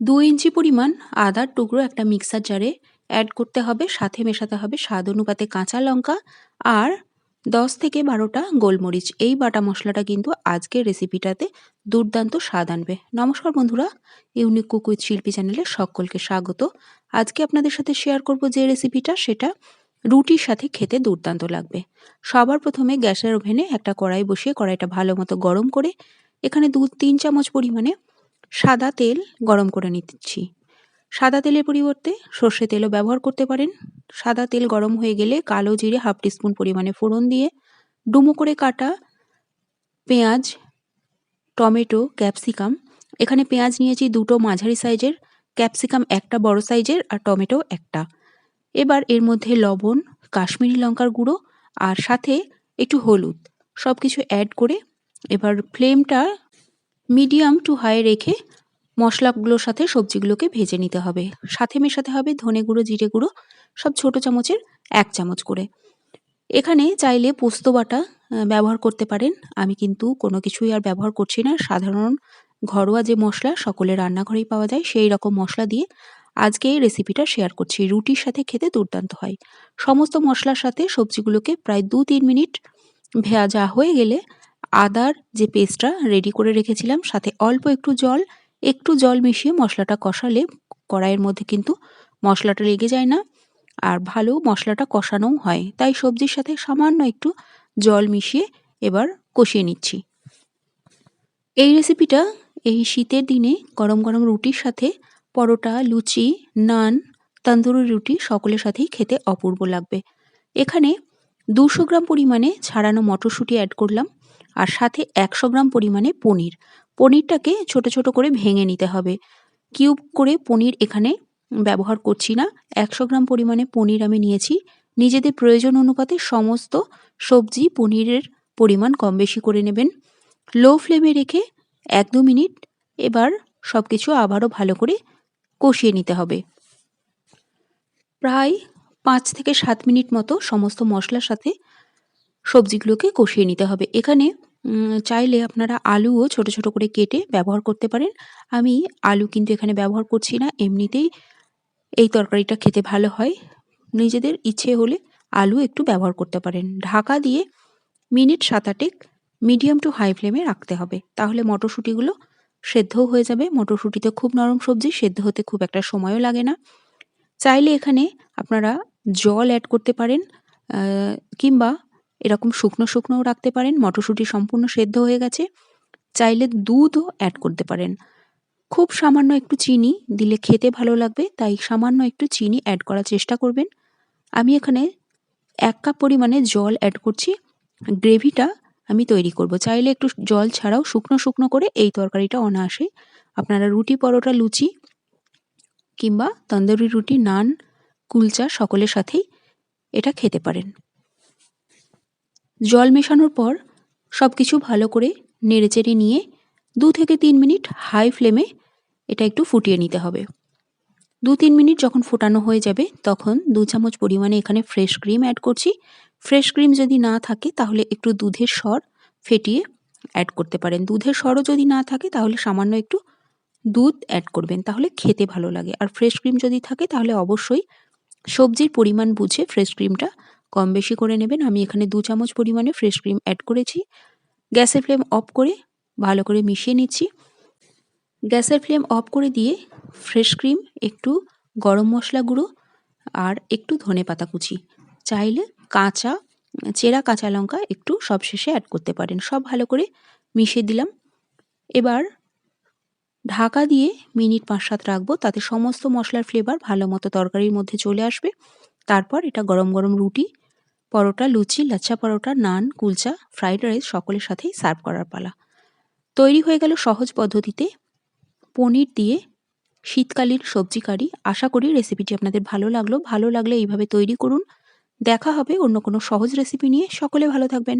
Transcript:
দু ইঞ্চি পরিমাণ আদার টুকরো একটা মিক্সার জারে অ্যাড করতে হবে, সাথে মেশাতে হবে স্বাদ অনুপাতে কাঁচা লঙ্কা আর দশ থেকে বারোটা গোলমরিচ। এই বাটা মশলাটা কিন্তু আজকের রেসিপিটাতে দুর্দান্ত স্বাদ আনবে। নমস্কার বন্ধুরা ইউনিক কুক উইথ শিল্পী চ্যানেলে সকলকে স্বাগত। আজকে আপনাদের সাথে শেয়ার করব যে রেসিপিটা সেটা রুটির সাথে খেতে দুর্দান্ত লাগবে। সবার প্রথমে গ্যাসের ওভেনে একটা কড়াই বসিয়ে কড়াইটা ভালো মতো গরম করে, এখানে দু তিন চামচ পরিমাণে সাদা তেল গরম করে নিচ্ছি। সাদা তেলের পরিবর্তে সর্ষে তেলও ব্যবহার করতে পারেন। সাদা তেল গরম হয়ে গেলে কালো জিরে হাফ টিস্পুন পরিমাণে ফোড়ন দিয়ে ডুমো করে কাটা পেঁয়াজ, টমেটো, ক্যাপসিকাম। এখানে পেঁয়াজ নিয়েছি দুটো মাঝারি সাইজের, ক্যাপসিকাম একটা বড় সাইজের আর টমেটো একটা। এবার এর মধ্যে লবণ, কাশ্মীরি লঙ্কার গুঁড়ো আর সাথে একটু হলুদ। সব কিছু অ্যাড করে এবার ফ্লেমটা মিডিয়াম টু হাই রেখে মশলাগুলোর সাথে সবজিগুলোকে ভেজে নিতে হবে। সাথে মেশাতে হবে ধনে গুঁড়ো, জিরে গুঁড়ো, সব ছোট চামচের এক চামচ করে। এখানে চাইলে পোস্ত বাটা ব্যবহার করতে পারেন। আমি কিন্তু কোনো কিছুই আর ব্যবহার করছি না। সাধারণ ঘরোয়া যে মশলা সকলের রান্নাঘরেই পাওয়া যায়, সেই রকম মশলা দিয়ে আজকে এই রেসিপিটা শেয়ার করছি। রুটির সাথে খেতে দুর্দান্ত হয়। সমস্ত মশলার সাথে সবজিগুলোকে প্রায় দু তিন মিনিট ভেজা হয়ে গেলে আদার যে পেস্টটা রেডি করে রেখেছিলাম, সাথে অল্প একটু জল একটু জল মিশিয়ে মশলাটা কষালে কড়াইয়ের মধ্যে কিন্তু মশলাটা লেগে যায় না আর ভালো মশলাটা কষানোও হয়। তাই সবজির সাথে সামান্য একটু জল মিশিয়ে এবার কষিয়ে নিচ্ছি। এই রেসিপিটা এই শীতের দিনে গরম গরম রুটির সাথে, পরোটা, লুচি, নান, তন্দুরি রুটি সকলের সাথেই খেতে অপূর্ব লাগবে। এখানে দুশো গ্রাম পরিমাণে ছাড়ানো মটরশুঁটি অ্যাড করলাম, আর সাথে একশো গ্রাম পরিমাণে পনির। পনিরটাকে ছোট ছোট করে ভেঙে নিতে হবে। কিউব করে পনির এখানে ব্যবহার করছি না। একশো গ্রাম পরিমাণে পনির আমি নিয়েছি। নিজেদের প্রয়োজন অনুপাতে সমস্ত সবজি পনিরের পরিমাণ কম বেশি করে নেবেন। লো ফ্লেমে রেখে এক দু মিনিট এবার সব কিছু আবারও ভালো করে কষিয়ে নিতে হবে। প্রায় পাঁচ থেকে সাত মিনিট মতো সমস্ত মশলার সাথে সবজিগুলোকে কষিয়ে নিতে হবে। এখানে চাইলে আপনারা আলুও ছোট ছোট করে কেটে ব্যবহার করতে পারেন। আমি আলু কিন্তু এখানে ব্যবহার করছি না। এমনিতেই এই তরকারিটা খেতে ভালো হয়। নিজেদের ইচ্ছে হলে আলু একটু ব্যবহার করতে পারেন। ঢাকা দিয়ে মিনিট সাত আটেক মিডিয়াম টু হাই ফ্লেমে রাখতে হবে। তাহলে মটরশুঁটিগুলো সেদ্ধও হয়ে যাবে। মটরশুঁটি তো খুব নরম সবজি, সেদ্ধ হতে খুব একটা সময়ও লাগে না। চাইলে এখানে আপনারা জল অ্যাড করতে পারেন কিংবা এরকম শুকনো শুকনোও রাখতে পারেন, মটরশুঁটি সম্পূর্ণ সেদ্ধ হয়ে গেছে, চাইলে দুধও অ্যাড করতে পারেন। খুব সামান্য একটু চিনি দিলে খেতে ভালো লাগবে, তাই সামান্য একটু চিনি অ্যাড করার চেষ্টা করবেন। আমি এখানে এক কাপ পরিমাণে জল অ্যাড করছি, গ্রেভিটা আমি তৈরি করব। চাইলে একটু জল ছাড়াও শুকনো শুকনো করে এই তরকারিটা অনায়াসে, আপনারা রুটি, পরোটা, লুচি কিংবা তন্দুরি রুটি, নান কুলচা সকলের সাথেই এটা খেতে পারেন। জল মেশানোর পর সব কিছু ভালো করে নেড়েচেড়ে নিয়ে দু থেকে তিন মিনিট হাই ফ্লেমে এটা একটু ফুটিয়ে নিতে হবে। দু তিন মিনিট যখন ফোটানো হয়ে যাবে তখন দু চামচ পরিমাণে এখানে ফ্রেশ ক্রিম অ্যাড করছি। ফ্রেশ ক্রিম যদি না থাকে তাহলে একটু দুধের স্বর ফেটিয়ে অ্যাড করতে পারেন। দুধের স্বরও যদি না থাকে তাহলে সামান্য একটু দুধ অ্যাড করবেন, তাহলে খেতে ভালো লাগে। আর ফ্রেশ ক্রিম যদি থাকে তাহলে অবশ্যই সবজির পরিমাণ বুঝে ফ্রেশ ক্রিমটা কম বেশি করে নেবেন। আমি এখানে দু চামচ পরিমাণে ফ্রেশ ক্রিম অ্যাড করেছি। গ্যাসের ফ্লেম অফ করে ভালো করে মিশিয়ে নিচ্ছি। গ্যাসের ফ্লেম অফ করে দিয়ে ফ্রেশ ক্রিম একটু গরম মশলা গুঁড়ো আর একটু ধনে পাতা কুচি। চাইলে কাঁচা, চেরা কাঁচা লঙ্কা একটু সব শেষে অ্যাড করতে পারেন। সব ভালো করে মিশিয়ে দিলাম। এবার ঢাকা দিয়ে মিনিট পাঁচ সাত রাখব। তাতে সমস্ত মশলার ফ্লেভার ভালো মতো তরকারির মধ্যে চলে আসবে। তারপর এটা গরম গরম রুটি, পরোটা, লুচি লাচ্ছা পরোটা, নান, কুলচা ফ্রাইড রাইস সকলের সাথেই সার্ভ করার পালা। তৈরি হয়ে গেল সহজ পদ্ধতিতে পনির দিয়ে শীতকালীন সবজি কারি। আশা করি রেসিপিটি আপনাদের ভালো লাগল। ভালো লাগলে এইভাবে তৈরি করুন। দেখা হবে অন্য কোনো সহজ রেসিপি নিয়ে। সকলে ভালো থাকবেন।